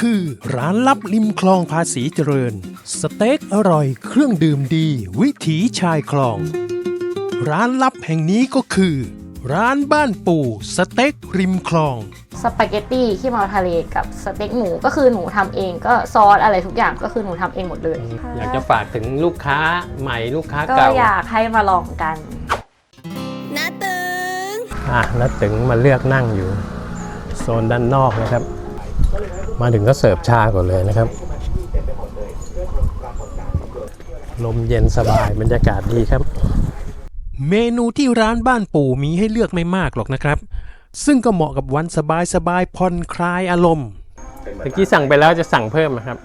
คือ ร้านลับริมคลองภาษีเจริญ สเต็กอร่อยเครื่องดื่มดี วิถีชายคลอง ร้านลับแห่งนี้ก็คือ ร้านบ้านปู่สเต็กริมคลอง สปาเกตตี้ขี้เมาทะเลกับสเต็กหมูก็คือหนูทำเองก็ซอสอะไรทุกอย่างก็คือหนูทำเองหมดเลย อยากจะฝากถึงลูกค้าใหม่ลูกค้าก็เก่าอยากให้มาลองกันน้าตึง อะแล้วถึงมาเลือกนั่งอยู่ โซนด้านนอกนะครับ มาถึงก็เสิร์ฟชาก่อนเลยนะครับ ลมเย็นสบายบรรยากาศดีครับ เมนูที่ร้านบ้านปู่มีให้เลือกไม่มากหรอกนะครับ ซึ่งก็เหมาะกับวันสบายๆผ่อนคลายอารมณ์เมื่อกี้สั่งไปแล้วจะสั่งเพิ่มนะครับ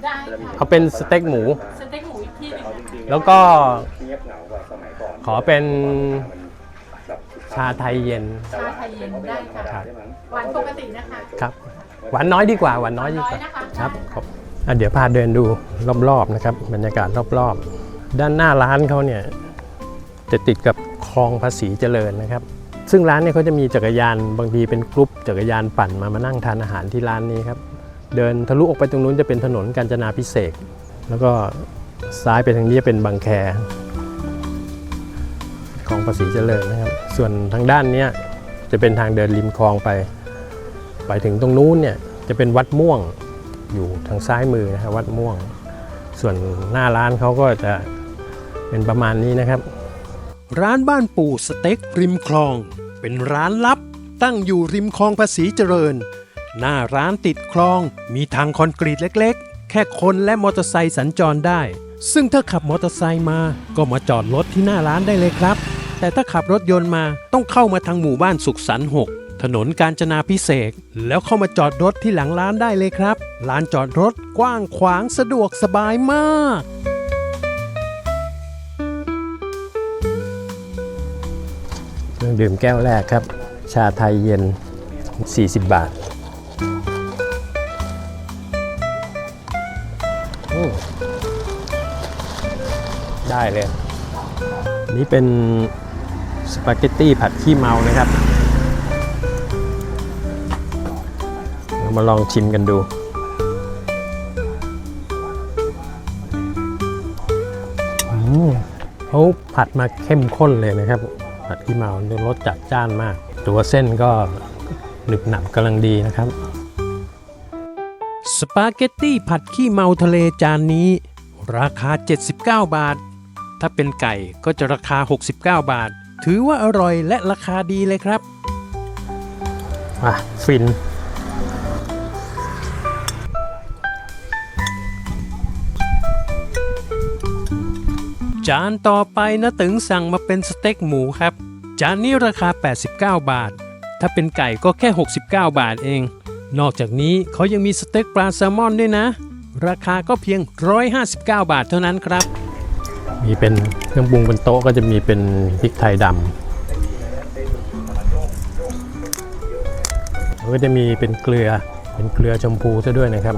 เอาเป็นสเต็กหมู สเต็กหมูอีกที่นึงแล้วก็ขอเป็นชาไทยเย็นชาไทยเย็นได้ค่ะครับหวานปกตินะคะ ครับ หวานน้อยดีกว่าหวานน้อยดีกว่าครับครับอะเดี๋ยวพาเดินดูรอบๆนะครับบรรยากาศรอบๆ ด้านหน้าร้านเขาเนี่ยจะติดกับคลองภาษีเจริญนะครับ ซึ่งร้านเนี่ยเขาจะมีจักรยานบางทีเป็นกรุ๊ปจักรยานปั่นมามานั่งทานอาหารที่ร้านนี้ครับเดินทะลุออกไปตรงนู้นจะเป็นถนนกาญจนาพิเศษกแล้วก็ซ้ายไปทางนี้จะเป็นบางแคคลองภาษีเจริญนะครับ ส่วนทางด้านเนี้ยจะเป็นทางเดินริมคลองไป ไปถึงตรงนู้นเนี่ย จะเป็นวัดม่วงอยู่ทางซ้ายมือนะครับวัดม่วง ส่วนหน้าร้านเขาก็จะเป็นประมาณนี้นะครับ ร้านบ้านปู่สเต็กริมคลอง เป็นร้านลับตั้งอยู่ริมคลองภาษีเจริญ หน้าร้านติดคลองมีทางคอนกรีตเล็กๆ แค่คนและมอเตอร์ไซค์สัญจรได้ ซึ่งถ้าขับมอเตอร์ไซค์มาก็มาจอดรถที่หน้าร้านได้เลยครับ แต่ถ้าขับรถยนต์มาต้องเข้ามาทางหมู่บ้านสุขสันต์6 ถนนกาญจนาพิเศษแล้วเข้ามาจอดรถที่หลังร้านได้เลยครับลานจอดรถกว้างขวางสะดวกสบายมาก เครื่องดื่มแก้วแรกครับ ชาไทยเย็น 40 บาทได้เลย นี่เป็นสปาเกตตี้ผัดขี้เมานะครับ มาลองชิมกันดูอืมเขาผัดมาเข้มข้นเลยนะครับ ผัดขี้เมารสจัดจ้านมาก ตัวเส้นก็หนึบหนับกำลังดีนะครับ สปาเกตตี้ผัดขี้เมาทะเลจานนี้ ราคา 79 บาท ถ้าเป็นไก่ก็จะราคา 69 บาท ถือว่าอร่อยและราคาดีเลยครับ อะ ฟิน จานต่อไปนะตึงสั่งมาเป็นสเต็กหมูครับ จานนี้ราคา 89 บาท ถ้าเป็นไก่ก็แค่ 69 บาทเอง นอกจากนี้เขายังมีสเต็กปลาแซลมอนด้วยนะ ราคาก็เพียง 159 บาทเท่านั้นครับ มีเป็นเครื่องปรุงบนโต๊ะก็จะมีเป็นพริกไทยดำแล้วก็จะมีเป็นเกลือเป็นเกลือชมพูซะด้วยนะครับ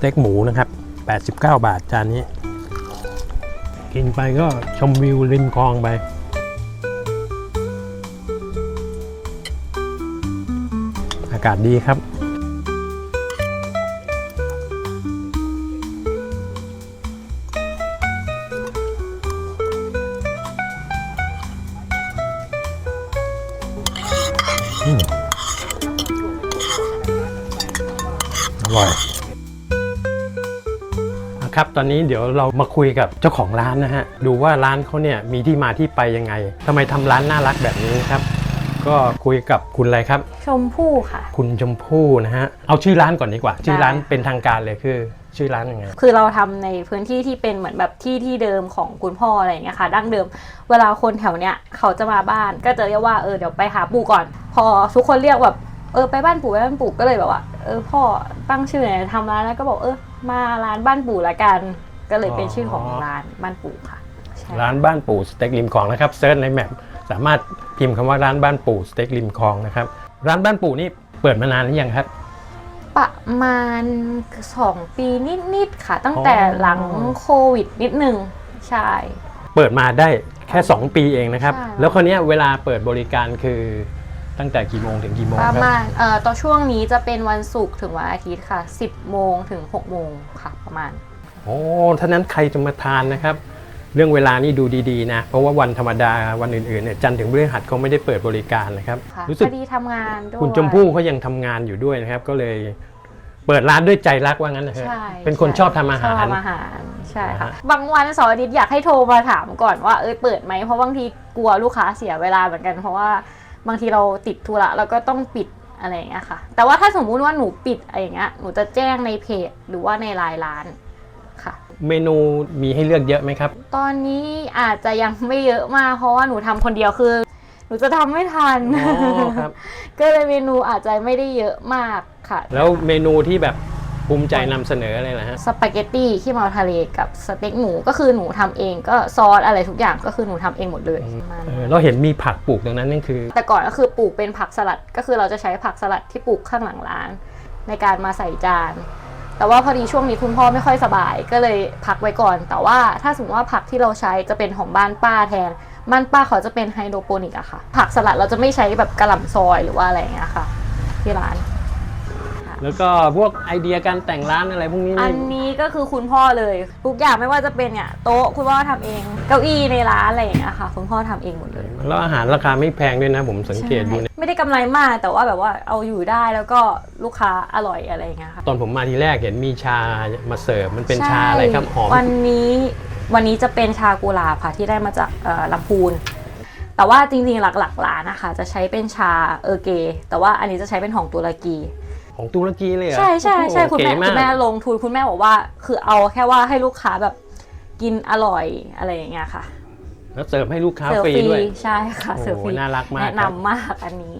เต็กหมูนะครับ 89 บาทจานนี้ กินไปก็ชมวิวริมคลองไปอากาศดีครับ อร่อย ครับ ตอนนี้เดี๋ยวเรามาคุยกับเจ้าของร้านนะฮะ ดูว่าร้านเขาเนี่ยมีที่มาที่ไปยังไงทำไมทำร้านน่ารักแบบนี้ครับ ก็คุยกับคุณอะไรครับ ชมพู่ค่ะ คุณชมพู่นะฮะ เอาชื่อร้านก่อนดีกว่า ชื่อร้านเป็นทางการเลยคือ ชื่อร้านยังไง คือเราทำในพื้นที่ที่เป็นเหมือนแบบที่ที่เดิมของคุณพ่ออะไรอย่างเงี้ยค่ะ ดั้งเดิม เวลาคนแถวเนี้ยเขาจะมาบ้านก็จะเรียกว่าเออเดี๋ยวไปหาปู่ก่อน พอทุกคนเรียกแบบเออไปบ้านปู่ไปบ้านปู่ก็เลยแบบว่าเออพ่อตั้งชื่อไหนทำร้านแล้วก็บอกเออ มาร้านบ้านปู่ละกัน ก็เลยเป็นชื่อของร้านบ้านปู่ค่ะใช่ร้านบ้านปู่สเต็กริมคลองนะครับเซิร์ชในแมปสามารถพิมพ์คำว่าร้านบ้านปู่สเต็กริมคลองนะครับ ร้านบ้านปู่นี่เปิดมานานหรือยังครับ ประมาณสองปีนิดๆค่ะ ตั้งแต่หลังโควิดนิดนึงใช่ เปิดมาได้แค่ 2 ปีเองนะครับ ใช่ แล้วคราวเนี้ยเวลาเปิดบริการคือ ตั้งแต่กี่โมงถึงกี่โมงประครับมาณเอ่อตอนช่วงนี้จะเป็นวันศุกร์ถึงวันอาทิตย์ค่ะ 10 โมงถึง 6 โมงค่ะ ประมาณ โอ้ท่านั้นใครจะมาทานนะครับ เรื่องเวลานี่ดูดีๆนะ เพราะว่าวันธรรมดาวันอื่นๆเนี่ยจันทร์ถึงพฤหัสเขาไม่ได้เปิดบริการนะครับ ค่ะรู้สึกพอดีทำงานด้วย คุณชมพู่เขายังทำงานอยู่ด้วยนะครับ ก็เลยเปิดร้านด้วยใจรักว่างั้นนะฮะใช่เป็นคนใช่ชอบทำอาชอบหารทำอาหารใช่ค่ะ อ่าฮะ บางวันเสาร์อาทิตย์อยากให้โทรมาถามก่อนว่าเอยเปิดไหมเพราะบางทีกลัวลูกค้าเสียเวลาเหมือนกันเพราะว่า บางทีเราติดธุระแล้วก็ต้องปิดอะไรอย่างเงี้ยค่ะ แต่ว่าถ้าสมมุติว่าหนูปิดอะไรอย่างเงี้ยหนูจะแจ้งในเพจหรือว่าในไลน์ร้านค่ะ เมนูมีให้เลือกเยอะไหมครับ ตอนนี้อาจจะยังไม่เยอะมากเพราะว่าหนูทำคนเดียวคือ หนูจะทำไม่ทัน อ๋อครับ ก็เลยเมนูอาจจะไม่ได้เยอะมากค่ะ แล้วเมนูที่แบบ ภูมิใจนำเสนออะไรนะฮะ สปาเกตตี้ขี้เมาทะเลกับสเต็กหมูก็คือหนูทำเองก็ซอสอะไรทุกอย่างก็คือหนูทำเองหมดเลยประมาณเอนั้นอเราเห็นมีผักปลูกตรงนั้นนั่นคือ แต่ก่อนก็คือปลูกเป็นผักสลัดก็คือเราจะใช้ผักสลัดที่ปลูกข้างหลังร้าน ในการมาใส่จาน แต่ว่าพอดีช่วงนี้คุณพ่อไม่ค่อยสบายก็เลยพักไว้ก่อน แต่ว่าถ้าสมมติว่าผักที่เราใช้จะเป็นของบ้านป้าแทน บ้านป้าเขาจะเป็นไฮโดรโปนิกอะค่ะ ผักสลัดเราจะไม่ใช้แบบกระหล่ำซอยหรือว่าอะไรอย่างเงี้ยค่ะ ที่ร้าน แล้วก็พวกไอเดียการแต่งร้านอะไรพวกนี้อันี่นนี้ก็คือคุณพ่อเลยทุกอย่างไม่ว่าจะเป็นเนี่ยโต๊ะคุณพ่อทำเอง เก้าอี้ในร้านอะไรอย่างเงี้ยค่ะ คุณพ่อทำเองหมดเลย แล้วอาหารราคาไม่แพงด้วยนะ ผมสังเกตดูเนี่ยไม่ได้กำไรมากแต่ว่าแบบว่าเอาอยู่ได้แล้วก็ลูกค้าอร่อยอะไรอย่างเงี้ยค่ะตอนผมมาทีแรกเห็นมีชามาเสิร์ฟมันเป็นชาอะไรครับหอม วันนี้วันนี้จะเป็นชากุหลาบค่ะที่ได้มาจากเอ่อลำพูน แต่ว่าจริงๆหลักๆร้านนะคะ จะใช้เป็นชาเออร์เก แต่ว่าอันนี้จะใช้เป็นของตุรกี ของตุรกีเลยเหรอใช่ใช่ใช่โอ้โหคุณแม่เก๋าคุกณแม่ลงทุนคุณแม่บอกว่า คือเอาแค่ว่าให้ลูกค้าแบบกินอร่อยอะไรอย่างเงี้ยค่ะ แล้วเสิร์ฟให้ลูกค้าเสิร์ฟฟรีฟรีด้วยใช่ค่ะโอ้โหเสิร์ฟฟรีน่ารักมากแนะครับนำมากอันนี้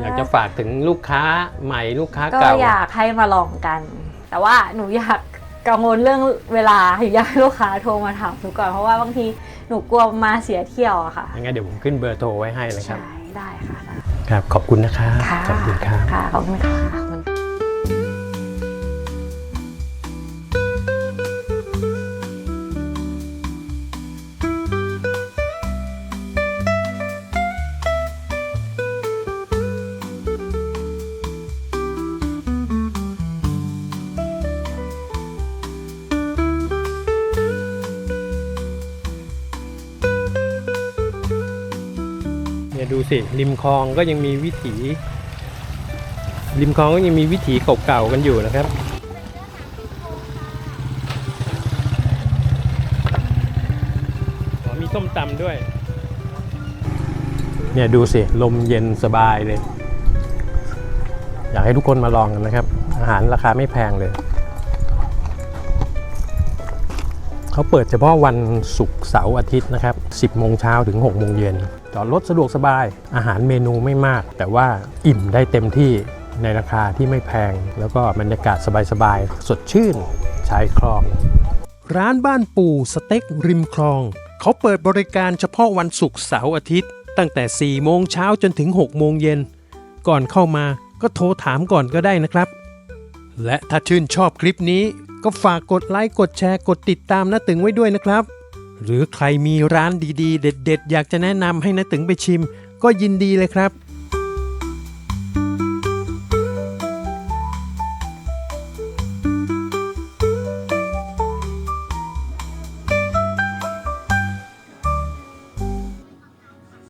อยากจะฝากถึงลูกค้าใหม่ลูกค้าก็เก่าอยากให้มาลองกัน แต่ว่าหนูอยากกังวลเรื่องเวลาอยากให้ลูกค้าโทรมาถามหนูก่อนเพราะว่าบางทีหนูกลัวมาเสียเที่ยวอะค่ะยังไงเดี๋ยวผมขึ้นเบอร์โทรไว้ให้นะครับ ใช่ ได้ค่ะ ครับ ขอบคุณนะครับค่ะขอบคุณครับค่ะขอบคุณค่ะ เนี่ยดูสิริมคลองก็ยังมีวิถี ริมคลองก็ยังมีวิถีเก่าๆกันอยู่นะครับมีส้มตำด้วย เนี่ยดูสิลมเย็นสบายเลย อยากให้ทุกคนมาลองกันนะครับ อาหารราคาไม่แพงเลยเขาเปิดเฉพาะวันศุกร์เสาร์อาทิตย์นะครับ 10 โมงเช้าถึง 6 โมงเย็น จอดรถสะดวกสบาย อาหารเมนูไม่มาก แต่ว่าอิ่มได้เต็มที่ในราคาที่ไม่แพง แล้วก็บรรยากาศสบายๆ สดชื่นชายคลอง ร้านบ้านปู่สเต็กริมคลอง เขาเปิดบริการเฉพาะวันศุกร์เสาร์อาทิตย์ ตั้งแต่ 4 โมงเช้าจนถึง 6 โมงเย็น ก่อนเข้ามาก็โทรถามก่อนก็ได้นะครับ และถ้าชื่นชอบคลิปนี้ก็ฝากกดไลค์กดแชร์กดติดตามน้าตึงไว้ด้วยนะครับ หรือใครมีร้านดีๆ เด็ด ๆ อยากจะแนะนำให้น้าตึงไปชิม ก็ยินดีเลยครับ